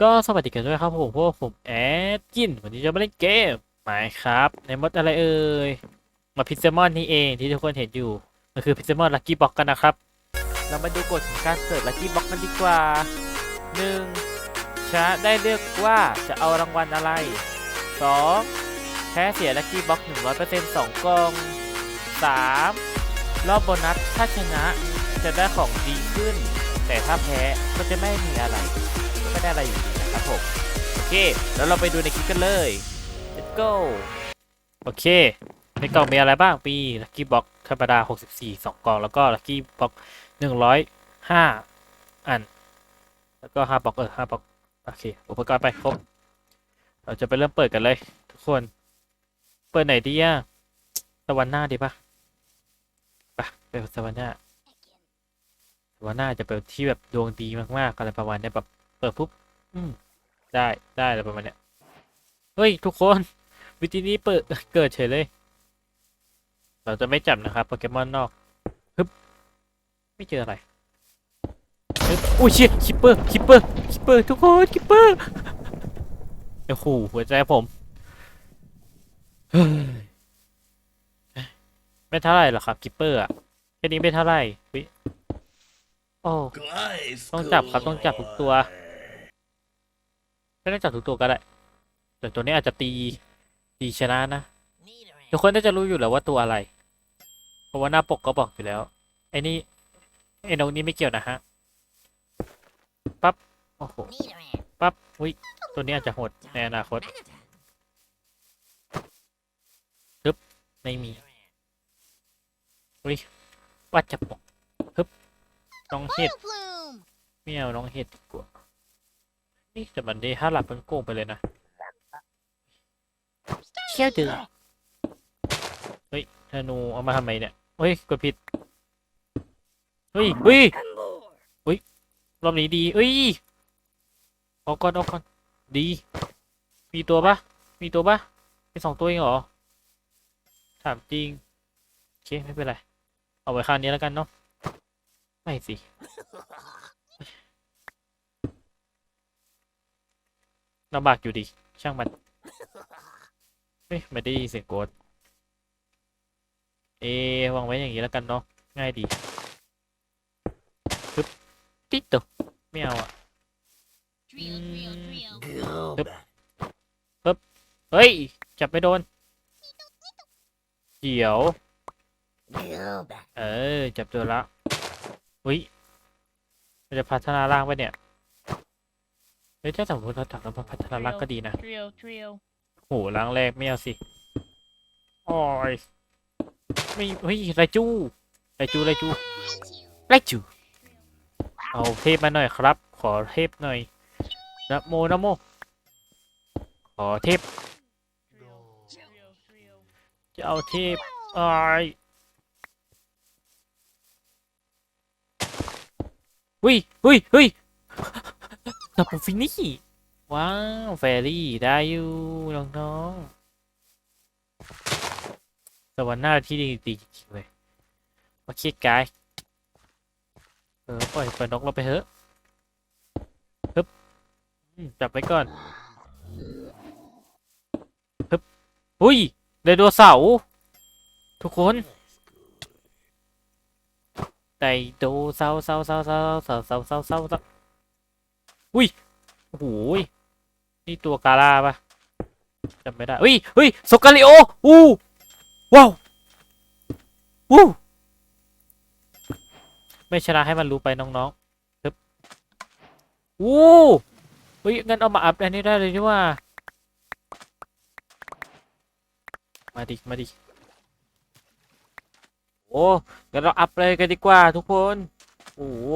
ก็สวัสดีกันด้วยครับผมพวกผมแอดกิน วันนี้จะมาเล่นเกมหมายครับ ในมดอะไรเอ่ย มาพิซซมอนนี่เองที่ทุกคนเห็นอยู่ มันคือพิซซมอนลักกี้บ็อกกันนะครับ เรามาดูกฎของการเสิร์ฟลักกี้บ็อกกันดีกว่า 1. ชนะได้เลือกว่าจะเอารางวัลอะไร 2. แพ้เสียลักกี้บ็อก100% 2กล่อง 3. รอบโบนัสถ้าชนะจะได้ของดีขึ้น แต่ถ้าแพ้ก็จะไม่มีอะไร ไม่ได้อะไรอยู่ดีนะครับผมโอเคแล้วเราไปดูในคลิปกันเลย let's go โอเค ในกล่องมีอะไรบ้างมีลัคกี้บ็อกธรรมดา 64 2 กล่อง แล้วก็ลัคกี้บ็อก105 อัน แล้วก็5บ็อกเออ5บ็อกโอเค อุปกรณ์ไปครบ เราจะไปเริ่มเปิดกันเลย ทุกคน เปิดไหนดีอะสวรรค์หน้าดีปะไปไปสวรรค์หน้าสว่าน่าจะเป็นที่แบบดวงดีมากๆอะไรประมาณเนี้ยแบบ เปิดปุ๊บได้ได้อะไรประมาณเนี้ยเฮ้ย ทุกคน วิธีนี้เปิดเกิดเฉยเลย เราจะไม่จับนะครับโปเกมอนนอกฮึบไม่เจออะไรฮึบอุ้ยเชี่ยคิปเปอร์คิปเปอร์คิปเปอร์ทุกคนคิปเปอร์โอ้โหหัวใจผมเฮ้ยไม่เท่าไหร่หรอกครับคิปเปอร์อะแค่นี้ไม่เท่าไหร่เฮ้ยโอ้ต้องจับครับต้องจับทุกตัว ไม่ต้องจับทุกตัวก็ได้ แต่ตัวนี้อาจจะตีตีชนะนะทุกคนน่าจะรู้อยู่แล้วว่าตัวอะไร เพราะว่าหน้าปกก็บอกอยู่แล้ว ไอ้นี่ไอ้นกนี้ไม่เกี่ยวนะฮะ ปั๊บ โอ้โห ปั๊บ อุ้ย ตัวนี้อาจจะโหดในอนาคตไม่มี อุ้ยว่าจะปกฮึบน้องเห็ดไม่เอาน้องเห็ดดีกว่า นี่แต่มันดีถ้าหลับมันโกงไปเลยนะเชี่ยวดือเฮ้ยธนูเอามาทำไมเนี่ยเฮ้ยกดผิดเฮ้ยเฮ้ยรอบนี้ดีเอ้ยออกก่อนออกก่อนดี มีตัวปะมีตัวปะมีสองตัวเองเหรอถามจริงโอเคไม่เป็นไร เอาไว้ข้างนี้แล้วกันเนาะไม่สิ ลำบากอยู่ดีช่างมันเฮ้ยไม่ได้ยินเสียงโกดเอะวางไว้อย่างนี้แล้วกันเนาะง่ายดีปึ๊บติ๊ดตัวไม่เอาอะเฮ้ย จับไม่โดนเดี๋ยว เออ จับตัวละอุ้ยมันจะพัฒนาร่างไปะเนี่ย เฮ้ยถ้าสมมติเราถักเราพัฒนาร่างก็ดีนะ Trio, trio. โหล้างแรกไม่เอาสิโอ้ยไม่เฮ้ยไรจูไรจูไรจูไรจู เอาเทพมาหน่อยครับ ขอเทพหน่อยนะโมนะโม ขอเทพ Trio, trio, trio. จะเอาเทพอ้ายอุ้ยอุ้ยอุ้ย ดับฟินิชว้าวแฟรี่ได้อยู่น้องๆสวรรค์หน้าที่ดีดีจริงๆเลยมาเคิดกายเออปล่อยปล่อยนกเราไปเถอะฮึบจับไว้ก่อนฮึบอุ้ยไดโนเสาร์ทุกคนไดโนเสาร์เสาร์เสาร์เสาร์เสาร์เสาร์เสาร์เสาร์เสาร์ อุ้ยโอ้โหยนี่ตัวกาลาปะจำไม่ได้อุ้ยเฮ้ยโซกาลิโออู้ว้าววู้ไม่ชนะให้มันรู้ไปน้องๆครับวู้เฮ้ยงั้นเอามาอัพอันนี้ได้เลยนี่ว่า มาดิมาดิโอ้งั้นเราอัพเลยกันดีกว่าทุกคน โอ้โห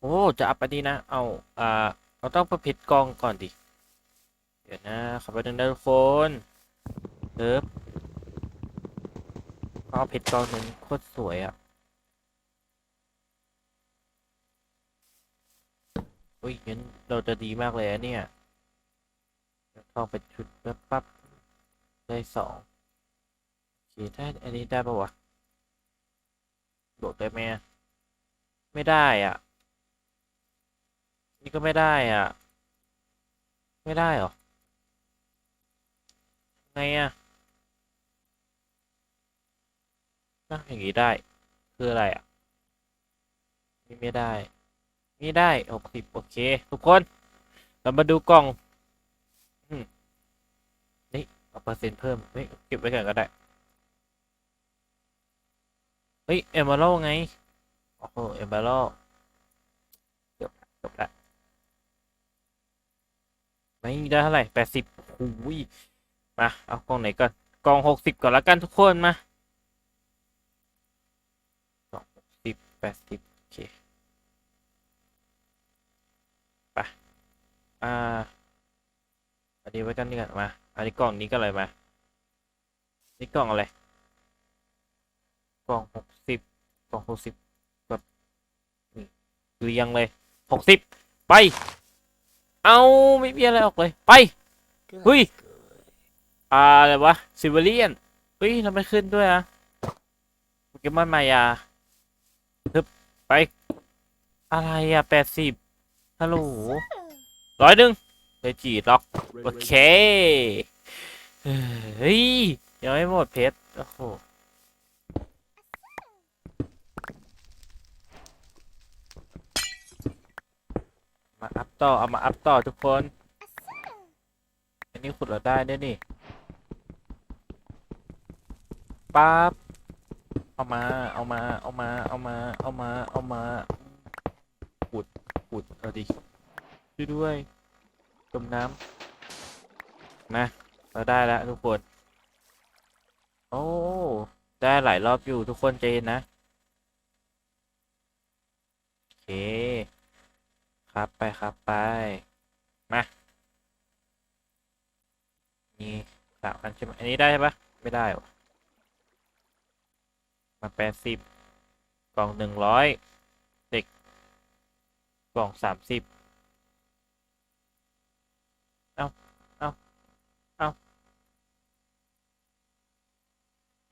โอ้จะอัพอันนี้นะ เอา อ่า เราต้องประพิดกองก่อนดิ เดี๋ยวนะขอไปดึงนะทุกคนเอิบเอาเพชรกองหนึ่งโคตรสวยอะ อุ้ยงั้นเราจะดีมากเลยอะเนี่ยทองเป็นชุดแป๊บปั๊บได้สองโอเคได้อันนี้ได้ปะวะบวกได้ไหมไม่ได้อะ นี่ก็ไม่ได้อะ ไม่ได้เหรอ ไงอะนะอย่างนี้ได้ คืออะไรอะ นี่ไม่ได้ นี่ได้หกสิบโอเค ทุกคน เรามาดูกล่องนี่เอาเปอร์เซ็นต์เพิ่มเฮ้ยเก็บไว้ก่อนก็ได้ เฮ้ย เอมเบอร์ไง โอ้โหเอมเบอร์จบละจบละ ไม่ได้เท่าไหร่แปดสิบหูยมาเอากล่องไหนก่อนกล่องหกสิบก่อนละกันทุกคนมากล่องหกสิบแปดสิบโอเคไปอ่าอันนี้ไว้กันนี่กันมาอันนี้กล่องนี้ก็เลยมานี่กล่องอะไรกล่องหกสิบกล่องหกสิบแบบเรียงเลยหกสิบไป เอาไม่มีอะไรออกเลย ไปเฮ้ยอ่าอะไรวะซิเวเลียนเฮ้ยทำไมขึ้นด้วยอะโปเกมอนมายาฮึบไปอะไรอะแปดสิบฮัลโหลร้อยหนึ่งเลยจีดล็อกโอเคเฮ้ยยังไม่หมดเพชรโอ้โห มาอัพต่อ เอามาอัพต่อทุกคน อันนี้ขุดเราได้ด้วยนี่ปั๊บเอามา เอามา เอามา เอามา เอามา เอามาขุดขุดเอาดิช่วยด้วยจมน้ำนะเราได้แล้วทุกคน โอ้ ได้หลายรอบอยู่ทุกคนใจเย็นนะ โอเค ครับไปครับไป มานี่สามอันใช่ไหมอันนี้ได้ใช่ปะไม่ได้หรอมาแปดสิบกล่องหนึ่งร้อยเด็กกล่องสามสิบเ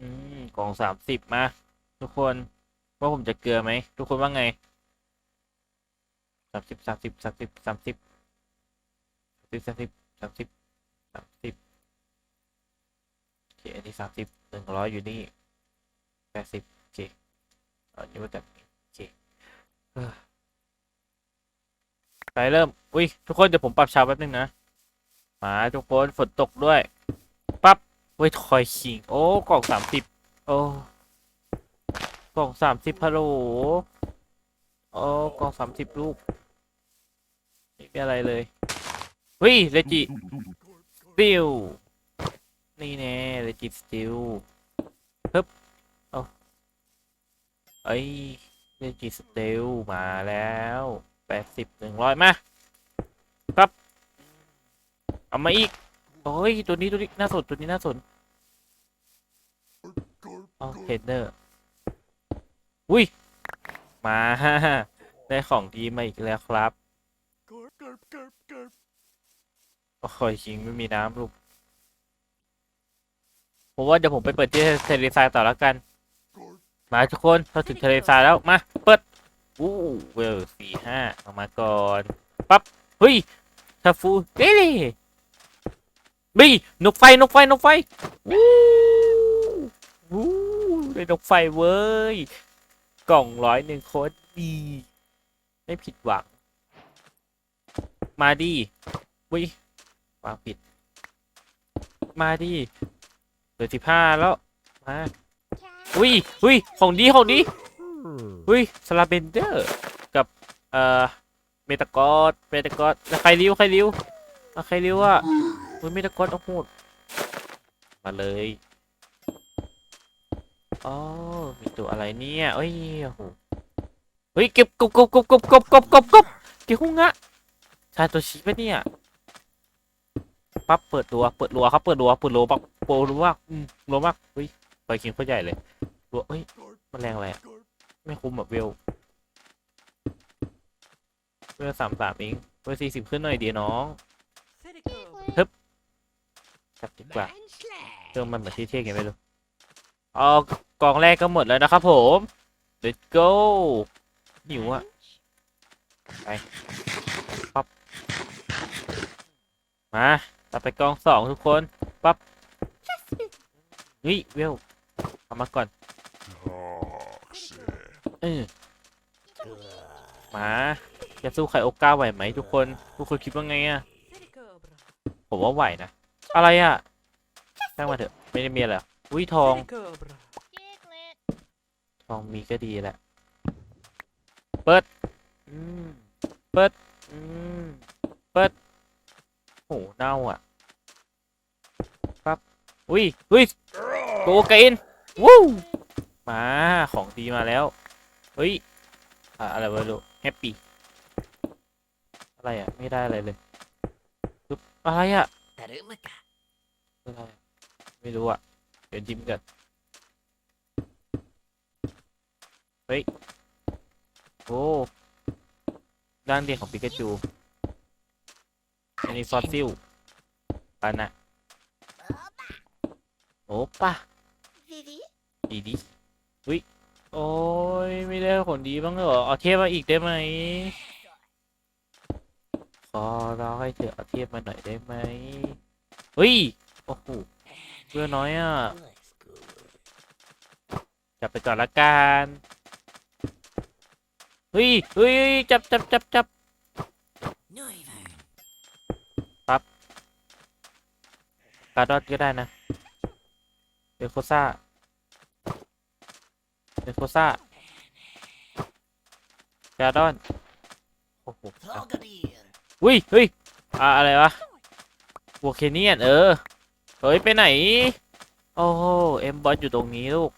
อืมกล่องสามสิบมา ทุกคน ว่าผมจะเกลือไหม ทุกคนว่าไง สามสิบสามสิบสามสิบสามสิบสามสิบสามสิบสามสิบโอเคอันนี้สามสิบหนึ่งร้อยอยู่นี่แปดสิบโอเคอันนี้มาจากนี้โอเคไปเริ่ม อุ้ยทุกคนเดี๋ยวผมปรับเช้าแป๊บนึงนะ มาทุกคนฝนตกด้วย ปั๊บเว้ยทอยคิง โอ้กล่องสามสิบโอ้กล่องสามสิบฮัลโหลโอ้กล่องสามสิบลูก ไม่มีอะไรเลยเฮ้ยเลจิสติลนี่แน่เลจิสติลฮึบเอาเอ้ยเลจิสติลมาแล้วแปดสิบหนึ่งร้อยมาครับเอามาอีกโอ้ยตัวนี้ตัวนี้น่าสนตัวนี้น่าสนอ๋อเทนเนอร์อุ้ยมาได้ของดีมาอีกแล้วครับ โอ้ยชิงไม่มีน้ำลูกผมว่าเดี๋ยวผมไปเปิดที่ทะเลทรายต่อแล้วกัน มาทุกคนเราถึงทะเลทรายแล้วมาเปิดอู้เวลสี่ห้าออกมาก่อนปั๊บเฮ้ยทาฟูเฮ้ยบีนกไฟนกไฟนกไฟวู้วู้ได้นกไฟเว้ยกล่องร้อยหนึ่งโคตรดี ไม่ผิดหวัง มาดีวิวางผิด มาดีเหลือสิบห้าแล้ว มาวิวิของดีของดีวิสลาเบนเดอร์กับ เอ่อ เมตากอสเมตากอสใครริ้วใครริ้วใครริ้วอะวิเมตากอสโอ้โหมาเลยอ๋อมีตัวอะไรเนี่ยเอ้ยโอ้โหเฮ้ยเก็บกบกบกบกบกบกบกบเก็บหุ้งอะายตัวชี้ปะเนี่ยปั๊บเปิดตัวเปิดรัวครับเปิดรัวเปิดรัวปักโปรรัวมากอืมรัวมากเฮ้ยไปคิงเขาใหญ่เลยรัวเฮ้ยมันแรงอะไรอะไม่คุ้มแบบเวลเวลสามสามเองเวลสี่สิบขึ้นหน่อยดีน้องทึบจับดีกว่าเรื่องมันเหมือนที่เท่ๆไงไม่รู้เอากองแรกก็หมดแล้วนะครับผม let's go หิวอะไปบ มาตัดไปกองสองทุกคนปั๊บเฮ้ยเวลเอามาก่อนเออมาจะสู้ไข่โอก้าไหวไหมทุกคนทุกคนคิดว่าไงอะผมว่าไหวนะอะไรอะช่างมาเถอะไม่ได้มีอะไรอุ้ยทอง ทองมีก็ดีแหละเปิดเปิดเปิด โหเน่าอะครับอุ้ยอุ้ยโกเกนวู้มาของดีมาแล้ว เฮ้ยอะอะไรวะลูกแฮปปี้อะไรอะ ไม่ได้อะไรเลยปึ๊บอะไรอะอะไรอะไม่รู้อะ เดี๋ยวจิ้มกันเฮ้ย โอ้ร่างเดียของปิกาจู นนี้ฟอสซิลปานะโอ้ปะดีดีอุ้ยโอ้ยไม่ได้ผลดีบ้างเหรอเอาเทพมาอีกได้ไหมขอร้องให้เธอเอาเทพมาหน่อยได้ไหมเฮ้ยโอ้โหเพื่อน้อยอะจับไปก่อนละกันเฮ้ยเฮ้ยเฮ้ยจับจับจับจับครับ การดอดก็ได้นะเดโคซ่าเดโคซ่าการดอนโอ้โหอะอุ้ยเฮ้ยอะอะไรวะวอเคเนียนเออ เฮ้ย ไปไหน โอ้โหเอ็มบอสอยู่ตรงนี้ลูก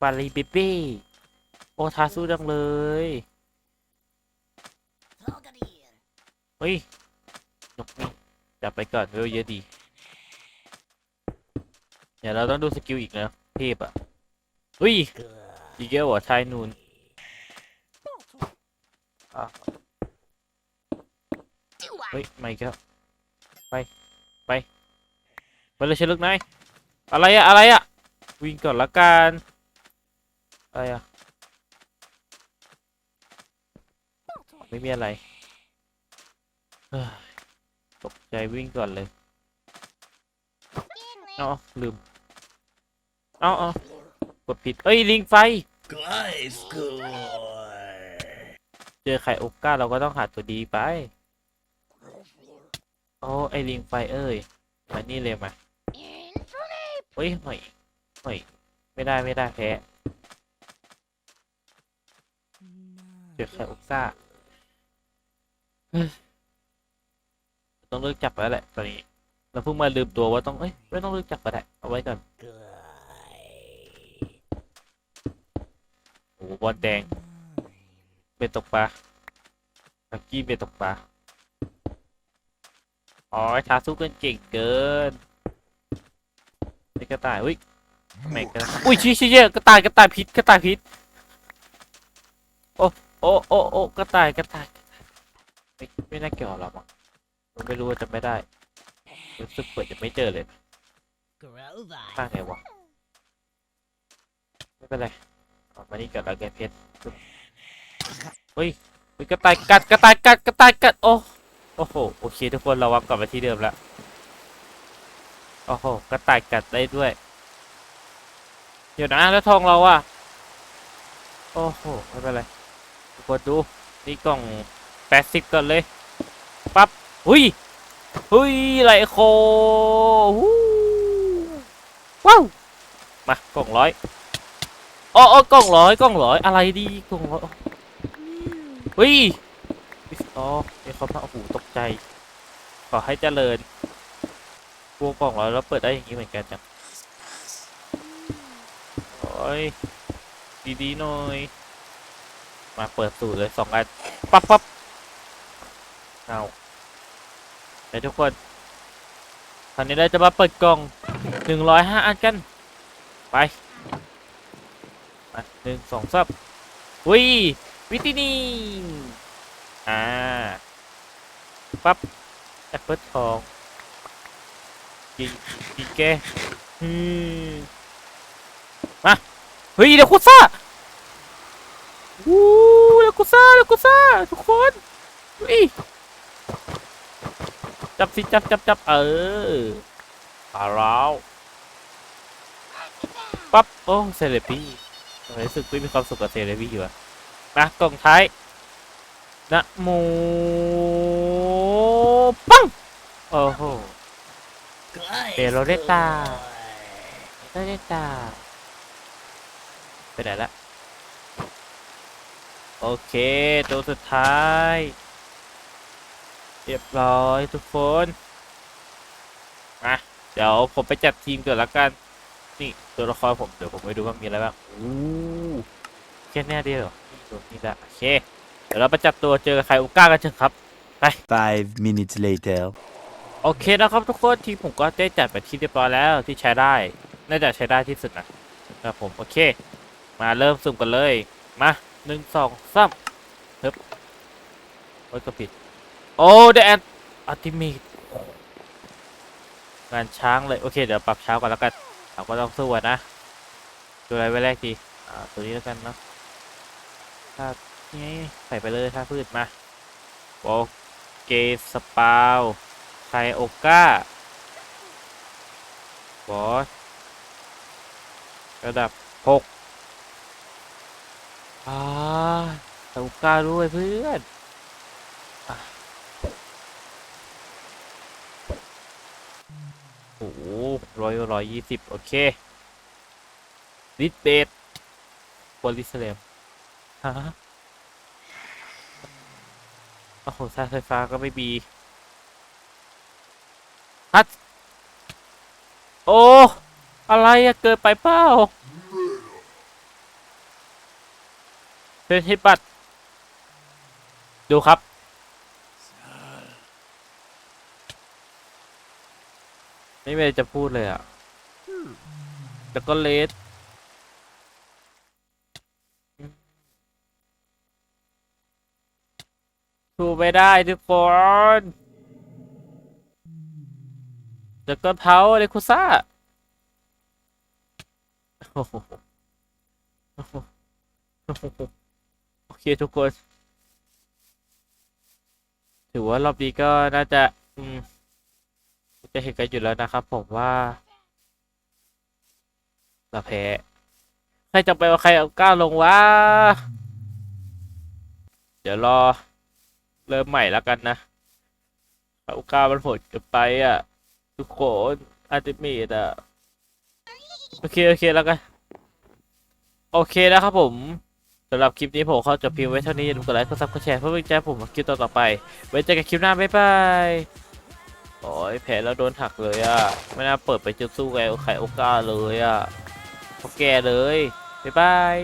บาลีเบเบ้โอ้ทาสู้จังเลย เฮ้ยนกนี่ จับไปก่อนเวลเยอะดีเดี๋ยวเราต้องดูสกิลอีกแล้วเทพอะเฮ้ยอีกลวเหรอชายนูนอะเฮ้ยไม่ครับไป ไปไปเลยเชลึกนายอะไรอะอะไรอะวิ่งก่อนละกันอะไรอะไม่มีอะไร ตกใจวิ่งก่อนเลย Piglet. เอาเอาลืม เอาเอากดผิด เอ้ยลิงไฟ เจอไข่โอกก้าเราก็ต้องหาตัวดีไป โอ้ไอลิงไฟเอ้ย มานี่เลยมา Infamy. เฮ้ยหอยหอยไม่ได้ไม่ได้แพ้เจอไข่โอกก้าเฮ้ย ต้องเลิกจับแล้วแหละตอนนี้ เราเพิ่งมาลืมตัวว่าต้องเอ้ยไม่ต้องเลิกจับก็ได้เอาไว้ก่อนโอ้โหบอลแดงเบ็ดตกปลาลักกี้เบ็ดตกปลาอ๋อไอ้ทาสู้กันเก่งเกินไอ้กระต่ายอุ้ยแม่กระอุ้ยชี้ชี้เยอะกระต่ายกระต่ายพิษกระต่ายพิษโอ้โอ้โอ้โอ้กระต่ายกระต่ายไม่ไม่น่าเกี่ยวหรอกมั้ง ไม่รู้ว่าจะไม่ได้รู้สึกเปิดจะไม่เจอเลยข้างไงวะไม่เป็นไรเอามานี่ก่อนแล้วแกเพชรเฮ้ยกระต่ายกัดกระต่ายกัดกระต่ายกัดโอ้โอ้โหโอเคทุกคนเราวับกลับมาที่เดิมแล้วโอ้โหกระต่ายกัดได้ด้วย เดี๋ยวนะแล้วทองเราอะโอ้โหไม่เป็นไรทุกคนดูนี่กล่องแปดสิบก่อนเลยปั๊บ หุยหุยไหลโคฮู้ว้าวมากล่องร้อยอ๋ออ๋อกล่องร้อยกล่องร้อยอะไรดีกล่องร้อยเฮ้ยอ๋อมีความว่าโอ้โหตกใจ ขอให้เจริญกลัวกล่องร้อยแล้วเปิดได้อย่างนี้เหมือนกันจังโอ้ยดีๆหน่อยมาเปิดสูตรเลยสองอันปั๊บปั๊บเอา ไปทุกคนคราวนี้เราจะมาเปิดกล่องหนึ่งร้อยห้าอันกัน ไปมาหนึ่งสองซับอุ้ยวิตินีอ่าปั๊บแอปเปิลทองกินกินแกอืมมาเฮ้ยเดี๋ยวคุซ่าวู้เดี๋ยวคุซ่าเดี๋ยวคุซ่าทุกคนเฮ้ย จับสิจับจับจับเออปลาร้าวปั๊บโอ้เซเลบี้ทำไมรู้สึกไม่มีความสุขกับเซเลบี้อยู่อะมากล่องท้ายนะโมปังโอ้โห Pero Loretta. ได้ได้จ้าไปไหนละโอเค ตัวสุดท้าย เรียบร้อยทุกคนมาเดี๋ยวผมไปจัดทีมก่อนละกัน นี่ตัวละครผมเดี๋ยวผมไปดูว่ามีอะไรบ้างอู้แค่เนี้ยเดียวเหรอนี่ตัวนี้ละโอเค เดี๋ยวเราไปจัดตัวเจอกับใครโอก้ากันเถอะครับ Five minutes later. โอเคนะครับทุกคนทีมผมก็ได้จัดไปที่เรียบร้อยแล้วที่ใช้ได้น่าจะใช้ได้ที่สุดนะครับผมโอเค มาเริ่มสุ่มกันเลย มาหนึ่งสองสามเฮ้ยโอ้ยก็ผิด โอ้เดนอัติมีงานช้างเลย โอเค เดี๋ยวปรับเช้าก่อนแล้วกันเราก็ต้องสู้นะ ตัวอะไรไว้แรกดีอ่าตัวนี้แล้วกันเนาะถ้านี่ใส่ไปเลยถ้าพืชมาโอเคสปาวไคโอก้าบอสระดับหกอ่าไคโอก้าด้วยเพื่อนอะ โอ้โหร้อยร้อยยี่สิบโอเคลิดเบดโพลิสเลมฮะโอ้โหสายไฟฟ้าก็ไม่มีฮัทโอ้ อะไรอะเกินไปเปล่าเป็นฮิบัตดูครับ ไม่มีอะไรจะพูดเลยอะ แล้วก็เลสดูไม่ได้ทุกคนแล้วก็เท้าเลคุซ่าโอ้โหโอ้โหโอ้โหโอเคทุกคน ถือว่ารอบนี้ก็น่าจะ อืม จะเห็นกันอยู่แล้วนะครับ ผมว่าเราแพ้ใครจะไปว่าใครเอาก้าวลงวะเดี๋ยวรอ เริ่มใหม่แล้วกันนะเอาก้าวมันโหดเกินไปอะ ทุกคนอาจจะมีอะ โอเค โอเคแล้วกัน โอเคนะครับผมสำหรับคลิปนี้ผมเขาจะพิมพ์ไว้เท่านี้อย่าลืมกดไลค์กดซับกดแชร์เพื่อเป็นกำลังใจผมในคลิปต่อๆไป ไว้เจอกันคลิปหน้า บ๊ายบาย โอ้ยแพ้แล้วโดนหักเลยอะ ไม่น่าเปิดไปจะสู้กับไข่โอกาเลยอะเขาแกเลย บ๊ายบาย